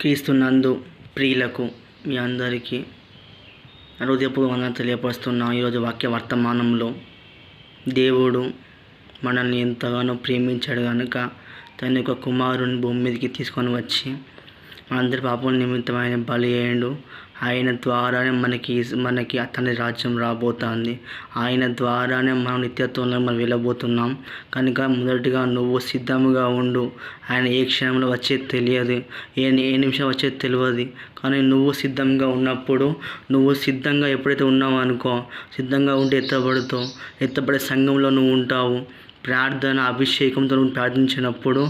క్రీస్తునందు ప్రియులకు మీ అందరికీ హృదయపూర్వ వందనాలు తెలియపరుస్తున్నాం. ఈరోజు వాక్య వర్తమానంలో దేవుడు మనల్ని ఎంతగానో ప్రేమించాడు కనుక తన యొక్క కుమారుని భూమి మీదకి తీసుకొని వచ్చి అందరి పాపం నిమిత్తం ఆయన బలి అయ్యిండు ఆయన ద్వారానే మనకి మనకి అతని రాజ్యం రాబోతుంది. ఆయన ద్వారానే మనం నిత్యత్వంలో మనం వెళ్ళబోతున్నాం. కనుక మొదటిగా నువ్వు సిద్ధముగా ఉండు. ఆయన ఏ క్షణంలో వచ్చేది తెలియదు. ఏ ఏ నిమిషం వచ్చేది తెలియదు. కానీ నువ్వు సిద్ధంగా ఉన్నప్పుడు నువ్వు సిద్ధంగా ఎప్పుడైతే ఉన్నావు అనుకో సిద్ధంగా ఉంటే ఎత్తబడుతావు. ఎత్తబడే సంఘంలో నువ్వు ఉంటావు. ప్రార్థన అభిషేకంతో నువ్వు ప్రార్థించినప్పుడు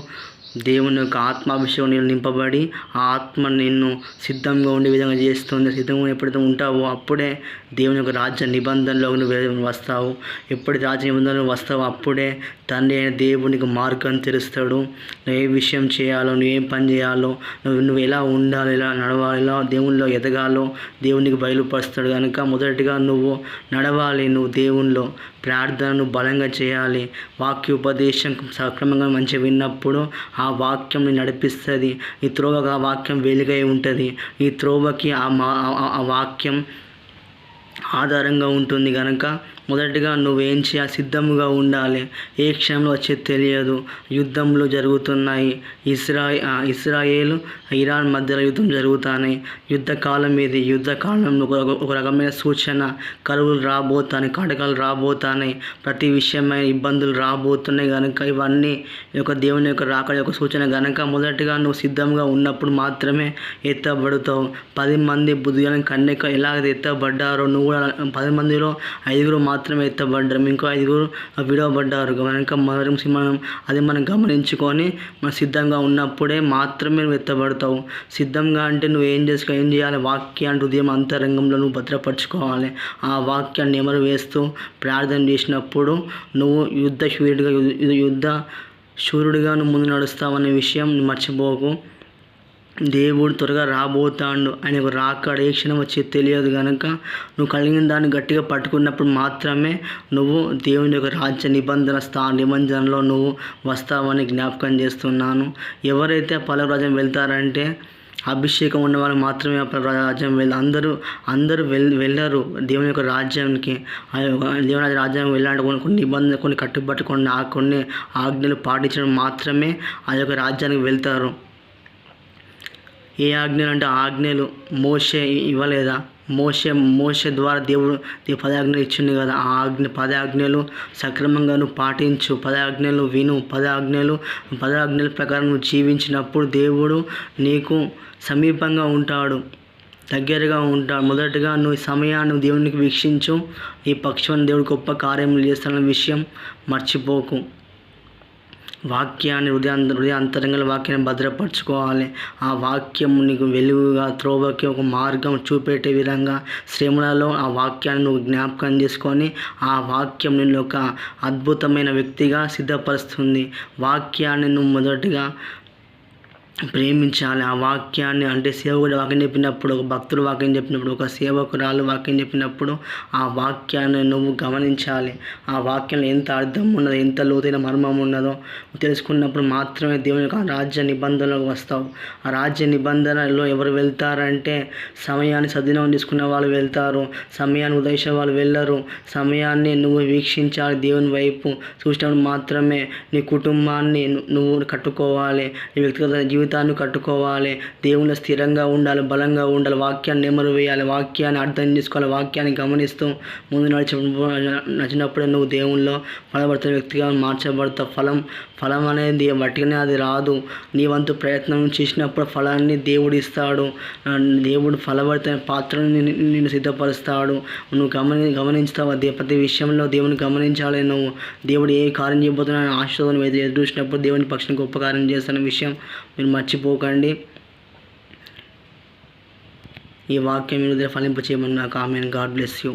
దేవుని యొక్క ఆత్మాభిషేకం నేను నింపబడి ఆ ఆత్మ నిన్ను సిద్ధంగా ఉండే విధంగా చేస్తుంది. సిద్ధంగా ఎప్పుడైతే ఉంటావో అప్పుడే దేవుని యొక్క రాజ్య నిబంధనలో నువ్వు వస్తావు. ఎప్పుడు రాజ్య నిబంధనలు వస్తావో అప్పుడే తండ్రి అయిన దేవునికి మార్గం తెలుస్తాడు నువ్వు ఏ విషయం చేయాలో నువ్వు ఏం పని చేయాలో నువ్వు నువ్వు ఎలా ఉండాలి ఎలా నడవాలి ఎలా దేవునిలో ఎదగాలో దేవునికి బయలుపరుస్తాడు. కనుక మొదటిగా నువ్వు నడవాలి. నువ్వు దేవునిలో ప్రార్థనను బలంగా చేయాలి. వాక్యోపదేశం సక్రమంగా మంచిగా విన్నప్పుడు ఆ వాక్యం నడిపిస్తుంది. ఈ త్రోవగా ఆ వాక్యం వెలుగై ఉంటుంది. ఈ త్రోవకి ఆ మా ఆ వాక్యం ఆధారంగా ఉంటుంది కనుక మొదటిగా నువ్వేం చేయాలి సిద్ధముగా ఉండాలి? ఏ క్షణంలో వచ్చేది తెలియదు. యుద్ధంలో జరుగుతున్నాయి. ఇస్రా ఇస్రాయేల్ ఇరాన్ మధ్యలో యుద్ధం జరుగుతున్నాయి యుద్ధ కాలం ఇది యుద్ధ కాలంలో ఒక రకమైన సూచన. కరువులు రాబోతాయి కటకాలు రాబోతాయి ప్రతి విషయమైన ఇబ్బందులు రాబోతున్నాయి కనుక ఇవన్నీ యొక్క దేవుని యొక్క రాకడ యొక్క సూచన. కనుక మొదటిగా నువ్వు సిద్ధంగా ఉన్నప్పుడు మాత్రమే ఎత్తబడుతావు. పది మంది బుద్ధిగా కన్నెక్క ఎలాగైతే ఎత్తబడ్డారో నువ్వు కూడా పది మందిలో ఐదుగురు మాత్రం మాత్రమే ఎత్తబడ్డారు ఇంకో ఐదుగురు విడవబడ్డారు. కనుక మనం మనం అది మనం గమనించుకొని మనం సిద్ధంగా ఉన్నప్పుడే మాత్రమే నువ్వు ఎత్తబడతావు. సిద్ధంగా అంటే నువ్వు ఏం చేసుకో ఏం చేయాలి? వాక్యాన్ని హృదయం అంతరంగంలో నువ్వు భద్రపరచుకోవాలి. ఆ వాక్యాన్ని నెమరు వేస్తూ ప్రార్థన చేసినప్పుడు నువ్వు యుద్ధ శూరుడిగా యుద్ధ శూరుడిగా నువ్వు ముందు నడుస్తావనే విషయం మర్చిపోకు. దేవుడు త్వరగా రాబోతాడు ఆయన రాకడ ఏ క్షణం వచ్చి తెలియదు కనుక నువ్వు కలిగిన దాన్ని గట్టిగా పట్టుకున్నప్పుడు మాత్రమే నువ్వు దేవుని యొక్క రాజ్య నిబంధన స్థా నిబంధనలో నువ్వు వస్తావని జ్ఞాపకం చేస్తున్నాను. ఎవరైతే పలరాజ్యం వెళ్తారంటే అభిషేకం ఉన్న వాళ్ళు మాత్రమే రాజ్యం వెళ్ళి అందరూ అందరూ వెళ్ వెళ్ళరు దేవుని యొక్క రాజ్యానికి దేవుని రాజ్యానికి వెళ్ళాలంటే కొన్ని కొన్ని నిబంధనలు కొన్ని కట్టుబట్టి ఆ కొన్ని ఆజ్ఞలు పాటించడం మాత్రమే ఆ యొక్క రాజ్యానికి వెళ్తారు. ఏ ఆజ్ఞలు అంటే ఆజ్ఞలు మోసే ఇవ్వలేదా? మోసే మోసే ద్వారా దేవుడు పదాజ్ఞలు ఇచ్చింది కదా. ఆ ఆజ్ఞ పదాజ్ఞలు సక్రమంగా నువ్వు పాటించు. పదాజ్ఞలు విను. పదాజ్ఞలు పదాజ్ఞల ప్రకారం నువ్వు జీవించినప్పుడు దేవుడు నీకు సమీపంగా ఉంటాడు. దగ్గరగా ఉంటాడు. మొదటగా నువ్వు సమయాన్ని దేవునికి వీక్షించు. నీ పక్షం దేవుడు గొప్ప కార్యములు చేస్తున్న విషయం మర్చిపోకు. వాక్యాన్ని హృదయ హృదయ వాక్యాన్ని భద్రపరచుకోవాలి. ఆ వాక్యం నీకు వెలుగుగా త్రోవకి ఒక మార్గం చూపెట్టే విధంగా శ్రమలలో ఆ వాక్యాన్ని నువ్వు జ్ఞాపకం చేసుకొని ఆ వాక్యం నిన్ను ఒక అద్భుతమైన వ్యక్తిగా సిద్ధపరుస్తుంది. వాక్యాన్ని నువ్వు మొదటిగా ప్రేమించాలి. ఆ వాక్యాన్ని అంటే సేవకుడు వాక్యం చెప్పినప్పుడు ఒక భక్తుడు వాక్యం చెప్పినప్పుడు ఒక సేవకురాలు వాక్యం చెప్పినప్పుడు ఆ వాక్యాన్ని నువ్వు గమనించాలి. ఆ వాక్యంలో ఎంత అర్థం ఉన్నదో ఎంత లోతైన మర్మం ఉన్నదో తెలుసుకున్నప్పుడు మాత్రమే దేవుని యొక్క రాజ్య నిబంధనలకు వస్తావు. ఆ రాజ్య నిబంధనలో ఎవరు వెళ్తారంటే సమయాన్ని సద్వినియోగం తీసుకున్న వాళ్ళు వెళ్తారు. సమయాన్ని ఉదయించే వాళ్ళు వెళ్ళరు. సమయాన్ని నువ్వు వీక్షించాలి. దేవుని వైపు చూసినప్పుడు మాత్రమే నీ కుటుంబాన్ని నువ్వు కట్టుకోవాలి. నీ వ్యక్తిగత జీవితం జీవితాన్ని కట్టుకోవాలి. దేవుణ్ణి స్థిరంగా ఉండాలి బలంగా ఉండాలి. వాక్యాన్ని నెమరు వేయాలి. వాక్యాన్ని అర్థం చేసుకోవాలి. వాక్యాన్ని గమనిస్తూ ముందు నడిచి నచ్చినప్పుడే నువ్వు దేవుల్లో ఫలపడుతున్న వ్యక్తిగా మార్చబడతావు. ఫలం ఫలం అనేది వట్టిగానే అది రాదు. నీ వంతు ప్రయత్నం చేసినప్పుడు ఫలాన్ని దేవుడు ఇస్తాడు. దేవుడు ఫలపడుతున్న పాత్రను నిన్ను సిద్ధపరుస్తాడు. నువ్వు గమని గమనించుతావు? అదే ప్రతి విషయంలో దేవుని గమనించాలి నువ్వు. దేవుడు ఏ కార్యం చేయబోతున్నా ఆశతో ఎదురు చూసినప్పుడు దేవుని పక్షం గొప్ప కార్యం చేస్తున్న విషయం మీరు మర్చిపోకండి. ఈ వాక్యం మీద ఫలింప చేయమని నాకు ఆమె గాడ్ బ్లెస్ యూ.